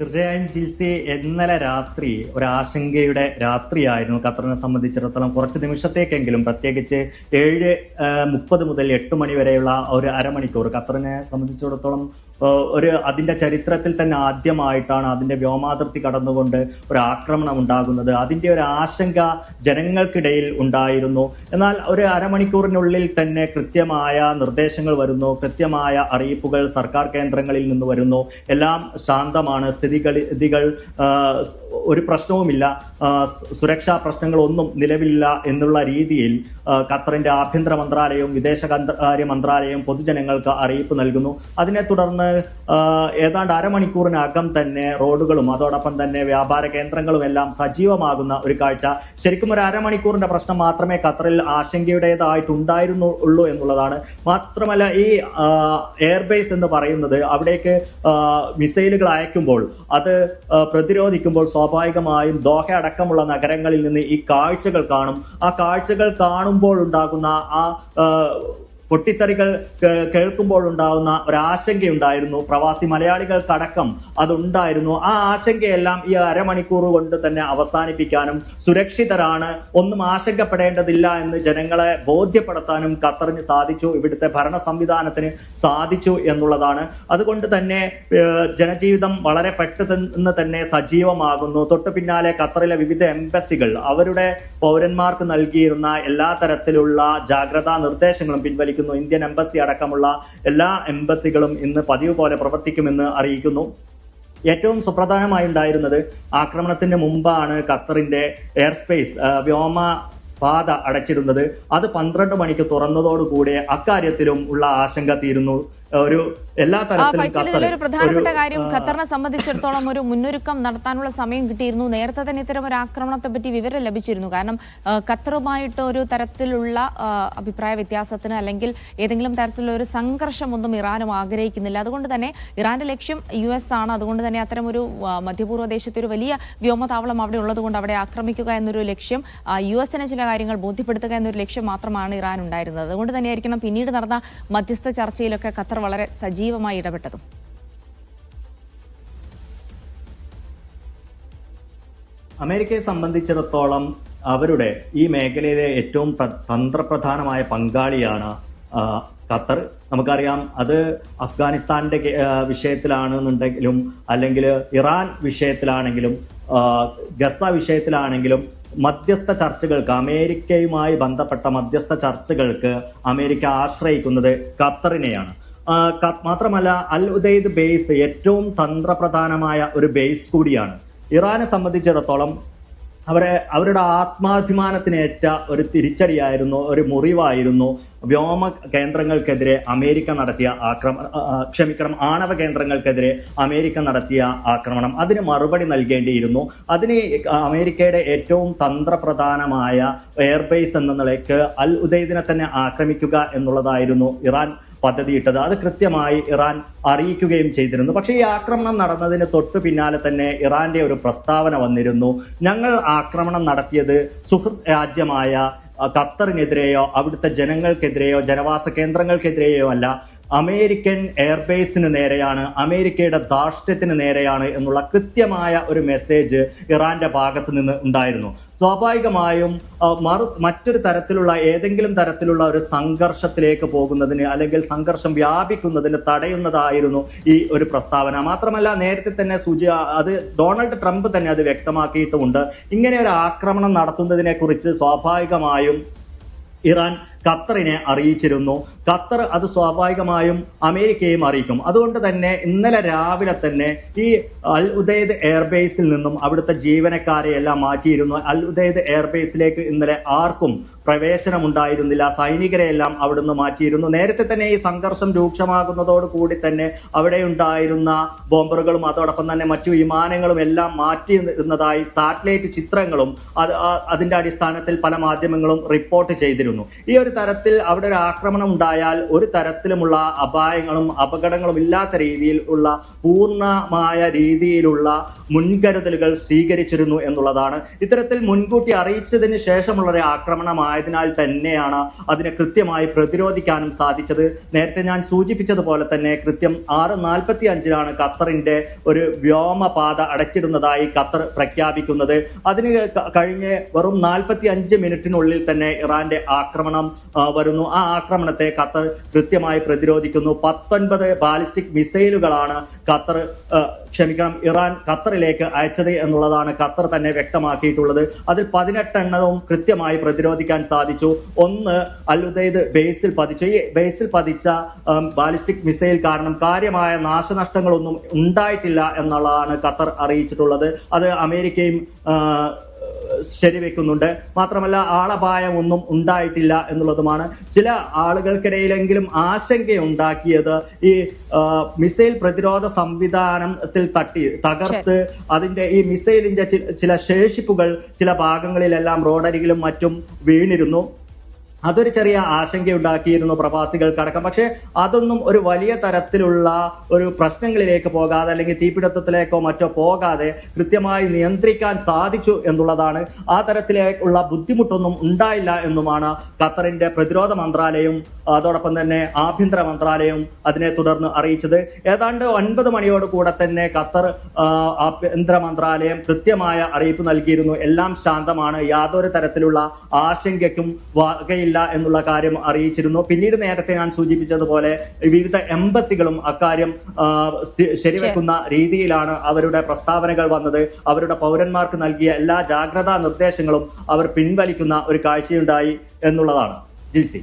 തീർച്ചയായും ജിൽസി ഇന്നലെ രാത്രി ഒരു ആശങ്കയുടെ രാത്രിയായിരുന്നു. ഖത്തറിനെ സംബന്ധിച്ചിടത്തോളം കുറച്ച് നിമിഷത്തേക്കെങ്കിലും പ്രത്യേകിച്ച് ഏഴ് മുപ്പത് മുതൽ എട്ട് മണി വരെയുള്ള ഒരു അരമണിക്കൂർ ഖത്തറിനെ സംബന്ധിച്ചിടത്തോളം ഒരു അതിന്റെ ചരിത്രത്തിൽ തന്നെ ആദ്യമായിട്ടാണ് അതിന്റെ വ്യോമാതിർത്തി കടന്നുകൊണ്ട് ഒരു ആക്രമണം ഉണ്ടാകുന്നത്. അതിന്റെ ഒരു ആശങ്ക ജനങ്ങൾക്കിടയിൽ ഉണ്ടായിരുന്നു. എന്നാൽ ഒരു അരമണിക്കൂറിനുള്ളിൽ തന്നെ കൃത്യമായ നിർദ്ദേശങ്ങൾ വരുന്നു കൃത്യമായ അറിയിപ്പുകൾ സർക്കാർ കേന്ദ്രങ്ങളിൽ നിന്ന് വരുന്നു. എല്ലാം ശാന്തമാണ് സ്ഥിതിഗതികൾ ഒരു പ്രശ്നവുമില്ല. സുരക്ഷാ പ്രശ്നങ്ങളൊന്നും നിലവിലില്ല എന്നുള്ള രീതിയിൽ ഖത്തറിന്റെ ആഭ്യന്തര മന്ത്രാലയവും വിദേശകാര്യ മന്ത്രാലയവും പൊതുജനങ്ങൾക്ക് അറിയിപ്പ് നൽകുന്നു. അതിനെ തുടർന്ന് ഏതാണ്ട് അരമണിക്കൂറിനകം തന്നെ റോഡുകളും അതോടൊപ്പം തന്നെ വ്യാപാര കേന്ദ്രങ്ങളും എല്ലാം സജീവമാകുന്ന ഒരു കാഴ്ച. ശരിക്കും ഒരു അരമണിക്കൂറിന്റെ പ്രശ്നം മാത്രമേ ഖത്തറിൽ ആശങ്കയുടേതായിട്ടുണ്ടായിരുന്നു ഉള്ളൂ എന്നുള്ളതാണ്. മാത്രമല്ല ഈ എയർബേസ് എന്ന് പറയുന്നത് അവിടേക്ക് മിസൈലുകൾ അയക്കുമ്പോൾ അത് പ്രതിരോധിക്കുമ്പോൾ സ്വാഭാവികമായും ദോഹ അടക്കമുള്ള നഗരങ്ങളിൽ നിന്ന് ഈ കാഴ്ചകൾ കാണും. ആ കാഴ്ചകൾ കാണുമ്പോൾ ഉണ്ടാകുന്ന ആ പൊട്ടിത്തെറികൾ കേൾക്കുമ്പോൾ ഉണ്ടാകുന്ന ഒരു ആശങ്കയുണ്ടായിരുന്നു പ്രവാസി മലയാളികൾക്കടക്കം അതുണ്ടായിരുന്നു. ആ ആശങ്കയെല്ലാം ഈ അരമണിക്കൂർ കൊണ്ട് തന്നെ അവസാനിപ്പിക്കാനും സുരക്ഷിതരാണ്. ഒന്നും ആശങ്കപ്പെടേണ്ടതില്ല എന്ന് ജനങ്ങളെ ബോധ്യപ്പെടുത്താനും ഖത്തറിന് സാധിച്ചു. ഇവിടുത്തെ ഭരണ സംവിധാനത്തിന് സാധിച്ചു എന്നുള്ളതാണ്. അതുകൊണ്ട് തന്നെ ജനജീവിതം വളരെ പെട്ടെന്ന് തന്നെ സജീവമാകുന്നു. തൊട്ടു പിന്നാലെ ഖത്തറിലെ വിവിധ എംബസികൾ അവരുടെ പൗരന്മാർക്ക് നൽകിയിരുന്ന എല്ലാ തരത്തിലുള്ള ജാഗ്രതാ നിർദ്ദേശങ്ങളും പിൻവലിക്കുന്നു ഇന്ത്യൻ എംബസി അടക്കമുള്ള എല്ലാ എംബസികളും ഇന്ന് പതിവ് പോലെ പ്രവർത്തിക്കുമെന്ന് അറിയിക്കുന്നു. ഏറ്റവും സുപ്രധാനമായി ഉണ്ടായിരുന്നത് ആക്രമണത്തിന് മുമ്പാണ് ഖത്തറിന്റെ എയർ സ്പേസ് വ്യോമ പാത അടച്ചിരുന്നത് അത് പന്ത്രണ്ട് മണിക്ക് തുറന്നതോടുകൂടി അക്കാര്യത്തിലും ഉള്ള ആശങ്ക തീരുന്നു. ഒരു എല്ലാ തരത്തിലും ഒരു പ്രധാനപ്പെട്ട കാര്യം ഖത്തറിനെ സംബന്ധിച്ചിടത്തോളം ഒരു മുന്നൊരുക്കം നടത്താനുള്ള സമയം കിട്ടിയിരുന്നു. നേരത്തെ തന്നെ ഇത്തരം ഒരു ആക്രമണത്തെ പറ്റി വിവരം ലഭിച്ചിരുന്നു. കാരണം ഖത്തറുമായിട്ട് ഒരു തരത്തിലുള്ള അഭിപ്രായ വ്യത്യാസത്തിന് അല്ലെങ്കിൽ ഏതെങ്കിലും തരത്തിലുള്ള ഒരു സംഘർഷം ഒന്നും ഇറാനും ആഗ്രഹിക്കുന്നില്ല. അതുകൊണ്ട് തന്നെ ഇറാന്റെ ലക്ഷ്യം യു എസ് ആണ്. അതുകൊണ്ട് തന്നെ അത്തരം ഒരു മധ്യപൂർവ ദേശത്തെ ഒരു വലിയ വ്യോമതാവളം അവിടെ ഉള്ളതുകൊണ്ട് അവിടെ ആക്രമിക്കുക എന്നൊരു ലക്ഷ്യം യു എസിനെ ചില കാര്യങ്ങൾ ബോധ്യപ്പെടുത്തുക എന്നൊരു ലക്ഷ്യം മാത്രമാണ് ഇറാൻ ഉണ്ടായിരുന്നത് അതുകൊണ്ട് തന്നെയായിരിക്കണം പിന്നീട് നടന്ന മധ്യസ്ഥ ചർച്ചയിലൊക്കെ ഖത്തർ വളരെ സജീവമായി ഇടപെട്ടതും. അമേരിക്കയെ സംബന്ധിച്ചിടത്തോളം അവരുടെ ഈ മേഖലയിലെ ഏറ്റവും തന്ത്രപ്രധാനമായ പങ്കാളിയാണ് ഖത്തർ. നമുക്കറിയാം അത് അഫ്ഗാനിസ്ഥാന്റെ വിഷയത്തിലാണെന്നുണ്ടെങ്കിലും അല്ലെങ്കിൽ ഇറാൻ വിഷയത്തിലാണെങ്കിലും ഗസ വിഷയത്തിലാണെങ്കിലും മധ്യസ്ഥ ചർച്ചകൾക്ക് അമേരിക്കയുമായി ബന്ധപ്പെട്ട മധ്യസ്ഥ ചർച്ചകൾക്ക് അമേരിക്ക ആശ്രയിക്കുന്നത് ഖത്തറിനെയാണ്. മാത്രമല്ല അൽ ഉദൈദ് ബേസ് ഏറ്റവും തന്ത്രപ്രധാനമായ ഒരു ബേസ് കൂടിയാണ്. ഇറാനെ സംബന്ധിച്ചിടത്തോളം അവരെ അവരുടെ ആത്മാഭിമാനത്തിനേറ്റ ഒരു തിരിച്ചടിയായിരുന്നു ഒരു മുറിവായിരുന്നു വ്യോമ കേന്ദ്രങ്ങൾക്കെതിരെ അമേരിക്ക നടത്തിയ ആക്രമണം ക്ഷമിക്കണം ആണവ കേന്ദ്രങ്ങൾക്കെതിരെ അമേരിക്ക നടത്തിയ ആക്രമണം. അതിന് മറുപടി നൽകേണ്ടിയിരുന്നു. അതിന് അമേരിക്കയുടെ ഏറ്റവും തന്ത്രപ്രധാനമായ എയർബേസ് എന്ന നിലയ്ക്ക് അൽ ഉദൈദിനെ തന്നെ ആക്രമിക്കുക എന്നുള്ളതായിരുന്നു ഇറാൻ പദ്ധതിയിട്ടത് അത് കൃത്യമായി ഇറാൻ അറിയിക്കുകയും ചെയ്തിരുന്നു. പക്ഷേ ഈ ആക്രമണം നടന്നതിന് തൊട്ടു പിന്നാലെ തന്നെ ഇറാന്റെ ഒരു പ്രസ്താവന വന്നിരുന്നു. ഞങ്ങൾ ആക്രമണം നടത്തിയത് സുഹൃത്ത് രാജ്യമായ ഖത്തറിനെതിരെയോ അവിടുത്തെ ജനങ്ങൾക്കെതിരെയോ ജനവാസ കേന്ദ്രങ്ങൾക്കെതിരെയോ അല്ല അമേരിക്കൻ എയർബേസിന് നേരെയാണ് അമേരിക്കയുടെ ധാർഷ്ട്യത്തിന് നേരെയാണ് എന്നുള്ള കൃത്യമായ ഒരു മെസ്സേജ് ഇറാന്റെ ഭാഗത്ത് നിന്ന് ഉണ്ടായിരുന്നു. സ്വാഭാവികമായും മറു മറ്റൊരു തരത്തിലുള്ള ഏതെങ്കിലും തരത്തിലുള്ള ഒരു സംഘർഷത്തിലേക്ക് പോകുന്നതിന് അല്ലെങ്കിൽ സംഘർഷം വ്യാപിക്കുന്നതിന് തടയുന്നതായിരുന്നു ഈ ഒരു പ്രസ്താവന. മാത്രമല്ല നേരത്തെ തന്നെ സൂചി അത് ഡൊണാൾഡ് ട്രംപ് തന്നെ അത് വ്യക്തമാക്കിയിട്ടുമുണ്ട്. ഇങ്ങനെ ഒരു ആക്രമണം നടത്തുന്നതിനെ കുറിച്ച് സ്വാഭാവികമായും ഇറാൻ ഖത്തറിനെ അറിയിച്ചിരുന്നു. ഖത്തർ അത് സ്വാഭാവികമായും അമേരിക്കയും അറിയിക്കും. അതുകൊണ്ട് തന്നെ ഇന്നലെ രാവിലെ തന്നെ ഈ അൽ ഉദൈദ് എയർബേസിൽ നിന്നും അവിടുത്തെ ജീവനക്കാരെ എല്ലാം മാറ്റിയിരുന്നു. അൽ ഉദൈദ് എയർബേസിലേക്ക് ഇന്നലെ ആർക്കും പ്രവേശനം ഉണ്ടായിരുന്നില്ല സൈനികരെ എല്ലാം അവിടുന്ന് മാറ്റിയിരുന്നു. നേരത്തെ തന്നെ ഈ സംഘർഷം രൂക്ഷമാകുന്നതോട് കൂടി തന്നെ അവിടെ ഉണ്ടായിരുന്ന ബോംബറുകളും അതോടൊപ്പം തന്നെ മറ്റു വിമാനങ്ങളും എല്ലാം മാറ്റിയിരുന്നതായി സാറ്റലൈറ്റ് ചിത്രങ്ങളും അത് അതിന്റെ അടിസ്ഥാനത്തിൽ പല മാധ്യമങ്ങളും റിപ്പോർട്ട് ചെയ്തിരുന്നു. ഈ ഒരു തരത്തിൽ അവിടെ ഒരു ആക്രമണം ഉണ്ടായാൽ ഒരു തരത്തിലുമുള്ള അപായങ്ങളും അപകടങ്ങളും ഇല്ലാത്ത രീതിയിൽ ഉള്ള പൂർണമായ രീതിയിലുള്ള മുൻകരുതലുകൾ സ്വീകരിച്ചിരുന്നു എന്നുള്ളതാണ്. ഇത്തരത്തിൽ മുൻകൂട്ടി അറിയിച്ചതിന് ശേഷമുള്ള ഒരു ആക്രമണമായതിനാൽ തന്നെയാണ് അതിനെ കൃത്യമായി പ്രതിരോധിക്കാനും സാധിച്ചത്. നേരത്തെ ഞാൻ സൂചിപ്പിച്ചതുപോലെ തന്നെ കൃത്യം ആറ് നാൽപ്പത്തി അഞ്ചിനാണ് ഖത്തറിന്റെ ഒരു വ്യോമപാത അടച്ചിടുന്നതായി ഖത്തർ പ്രഖ്യാപിക്കുന്നത്. അതിന് കഴിഞ്ഞ് വെറും നാൽപ്പത്തി അഞ്ച് മിനിറ്റിനുള്ളിൽ തന്നെ ഇറാന്റെ ആക്രമണം വരുന്നു. ആ ആക്രമണത്തെ ഖത്തർ കൃത്യമായി പ്രതിരോധിക്കുന്നു. പത്തൊൻപത് ബാലിസ്റ്റിക് മിസൈലുകളാണ് ഖത്തർ ക്ഷമിക്കണം ഇറാൻ ഖത്തറിലേക്ക് അയച്ചത് എന്നുള്ളതാണ് ഖത്തർ തന്നെ വ്യക്തമാക്കിയിട്ടുള്ളത്. അതിൽ പതിനെട്ടെണ്ണവും കൃത്യമായി പ്രതിരോധിക്കാൻ സാധിച്ചു. ഒന്ന് അലുദൈദ് ബേസിൽ പതിച്ചു. ഈ ബേസിൽ പതിച്ച ബാലിസ്റ്റിക് മിസൈൽ കാരണം കാര്യമായ നാശനഷ്ടങ്ങളൊന്നും ഉണ്ടായിട്ടില്ല എന്നുള്ളതാണ് ഖത്തർ അറിയിച്ചിട്ടുള്ളത്. അത് അമേരിക്കയും ശരിവെക്കുന്നുണ്ട്. മാത്രമല്ല ആളപായം ഒന്നും ഉണ്ടായിട്ടില്ല എന്നുള്ളതുമാണ് ചില ആളുകൾക്കിടയിലെങ്കിലും ആശങ്കയുണ്ടാക്കിയത് ഈ മിസൈൽ പ്രതിരോധ സംവിധാനത്തിൽ തട്ടി തകർത്ത് അതിന്റെ ഈ മിസൈലിന്റെ ചില ശേഷിപ്പുകൾ ചില ഭാഗങ്ങളിലെല്ലാം റോഡരികിലും മറ്റും വീണിരുന്നു. അതൊരു ചെറിയ ആശങ്കയുണ്ടാക്കിയിരുന്നു പ്രവാസികൾക്കടക്കം. പക്ഷേ അതൊന്നും ഒരു വലിയ തരത്തിലുള്ള ഒരു പ്രശ്നങ്ങളിലേക്ക് പോകാതെ അല്ലെങ്കിൽ തീപിടുത്തത്തിലേക്കോ മറ്റോ പോകാതെ കൃത്യമായി നിയന്ത്രിക്കാൻ സാധിച്ചു എന്നുള്ളതാണ്. ആ തരത്തിലേക്കുള്ള ബുദ്ധിമുട്ടൊന്നും ഉണ്ടായില്ല എന്നുമാണ് ഖത്തറിന്റെ പ്രതിരോധ മന്ത്രാലയം അതോടൊപ്പം തന്നെ ആഭ്യന്തര മന്ത്രാലയം അതിനെ തുടർന്ന് അറിയിച്ചത്. ഏതാണ്ട് ഒൻപത് മണിയോട് കൂടെ തന്നെ ഖത്തർ ആഭ്യന്തര മന്ത്രാലയം കൃത്യമായ അറിയിപ്പ് നൽകിയിരുന്നു. എല്ലാം ശാന്തമാണ്. യാതൊരു തരത്തിലുള്ള ആശങ്കയ്ക്കും വകയില്ല എന്നുള്ള കാര്യം അറിയിച്ചിരുന്നു. പിന്നീട് നേരത്തെ ഞാൻ സൂചിപ്പിച്ചതുപോലെ വിവിധ എംബസികളും അക്കാര്യം ശരിവെക്കുന്ന രീതിയിലാണ് അവരുടെ പ്രസ്താവനകൾ വന്നത്. അവരുടെ പൗരന്മാർക്ക് നൽകിയ എല്ലാ ജാഗ്രതാ നിർദ്ദേശങ്ങളും അവർ പിൻവലിക്കുന്ന ഒരു കാഴ്ചയുണ്ടായി എന്നുള്ളതാണ്. ജിൽസി.